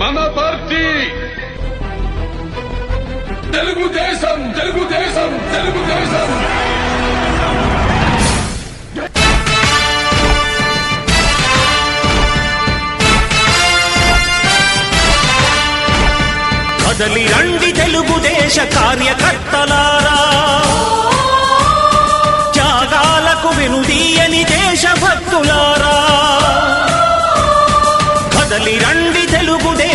మన పార్టీ. తెలుగుదేశం తెలుగుదేశం తెలుగుదేశం. కదలి రండి తెలుగుదేశ కార్యకర్తలారా. త్యాగాలకు వెనుదీయని దేశభక్తులారా. కదలి రండి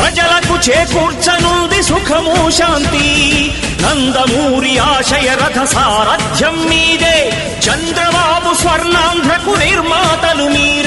ప్రజలకు చేకూర్చనుంది సుఖము శాంతి. నందమూరి ఆశయ రథ సారథ్యం మీదే. చంద్రబాబు స్వర్ణాంధ్రకు నిర్మాతలు మీ